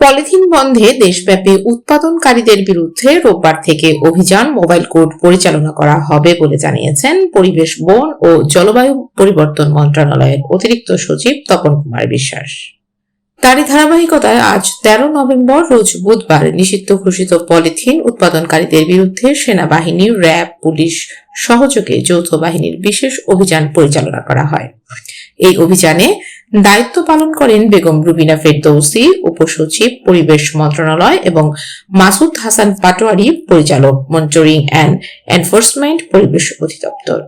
Polythene বন্ধে দেশব্যাপী উৎপাদনকারীদের বিরুদ্ধে রোববার থেকে অভিযান মোবাইল কোর্ট পরিচালনা করা হবে বলে জানিয়েছেন পরিবেশ, বন ও জলবায়ু পরিবর্তন মন্ত্রণালয়ের অতিরিক্ত সচিব তপন কুমার বিশ্বাস। তারই ধারাবাহিকতায় আজ তেরো নভেম্বর রোজ বুধবার নিষিদ্ধ ঘোষিত পলিথিন উৎপাদনকারীদের বিরুদ্ধে সেনাবাহিনী, র্যাব, পুলিশ সহযোগে যৌথ বাহিনীর বিশেষ অভিযান পরিচালনা করা হয়। এই অভিযানে দায়িত্ব পালন করেন বেগম রুবিনা ফেরদৌসি, উপসচিব, পরিবেশ মন্ত্রণালয় এবং মাসুদ হাসান পাটোয়ারি, পরিচালক মনিটরিং অ্যান্ড এনফোর্সমেন্ট পরিবেশ অধিদপ্তর।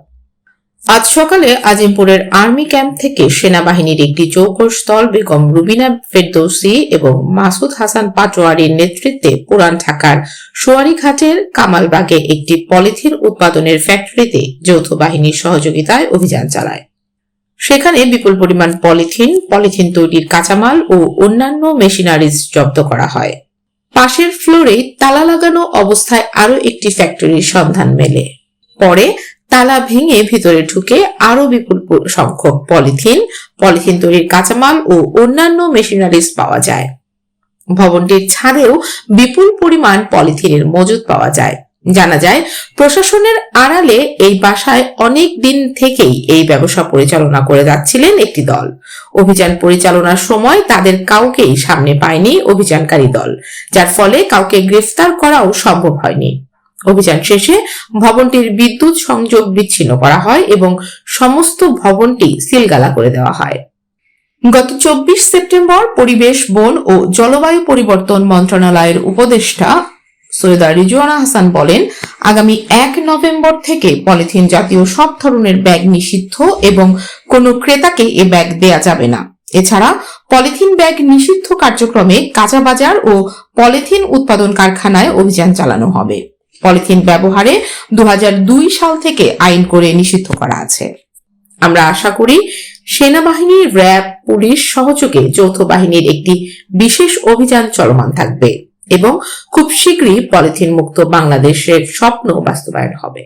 আজ সকালে আজিমপুরের আর্মি ক্যাম্প থেকে সেনাবাহিনীর একটি চৌকস দল বেগম রুবিনা ফেরদৌসি এবং মাসুদ হাসান পাটোয়ারির নেতৃত্বে পুরান ঢাকার সোয়ারিঘাটের কামালবাগে একটি পলিথিন উৎপাদনের ফ্যাক্টরিতে যৌথ বাহিনীর সহযোগিতায় অভিযান চালায়। সেখানে বিপুল পরিমাণ পলিথিন পলিথিন তৈরির কাঁচামাল ও অন্যান্য মেশিনারিজ জব্দ করা হয়। পাশের ফ্লোরে তালা লাগানো অবস্থায় আরও একটি ফ্যাক্টরির সন্ধান মেলে। পরে তালা ভেঙে ভিতরে ঢুকে আরও বিপুল সংখ্যক পলিথিন পলিথিন তৈরির কাঁচামাল ও অন্যান্য মেশিনারিজ পাওয়া যায়। ভবনটির ছাদেও বিপুল পরিমাণ পলিথিনের মজুদ পাওয়া যায়। জানা যায়, প্রশাসনের আড়ালে এই বাসায় অনেক দিন থেকেই এই ব্যবসা পরিচালনা করে যাচ্ছিলেন একটি দল। অভিযান পরিচালনার সময় তাদের কাউকেই সামনে পায়নি অভিযানকারী দল, যার ফলে কাউকে গ্রেফতার করাও সম্ভব হয়নি। অভিযান শেষে ভবনটির বিদ্যুৎ সংযোগ বিচ্ছিন্ন করা হয় এবং সমস্ত ভবনটি সিলগালা করে দেওয়া হয়। গত চব্বিশ সেপ্টেম্বর পরিবেশ, বন ও জলবায়ু পরিবর্তন মন্ত্রণালয়ের উপদেষ্টা সৈয়দা রিজওয়ানা হাসান বলেন, আগামী এক নভেম্বর থেকে পলিথিন জাতীয় সব ধরনের ব্যাগ নিষিদ্ধ এবং কোনো ক্রেতাকে এ ব্যাগ দেয়া যাবে না। এছাড়া পলিথিন ব্যাগ নিষিদ্ধ কার্যক্রমে কাঁচা বাজার ও পলিথিন উৎপাদন কারখানায় অভিযান চালানো হবে। পলিথিন ব্যবহারে দু সাল থেকে আইন করে নিষিদ্ধ করা আছে। আমরা আশা করি সেনাবাহিনীর র্যাব, পুলিশ সহযোগে যৌথ বাহিনীর একটি বিশেষ অভিযান চলমান থাকবে এবং খুব শীঘ্রই পলিথিন মুক্ত বাংলাদেশের স্বপ্ন বাস্তবায়ন হবে।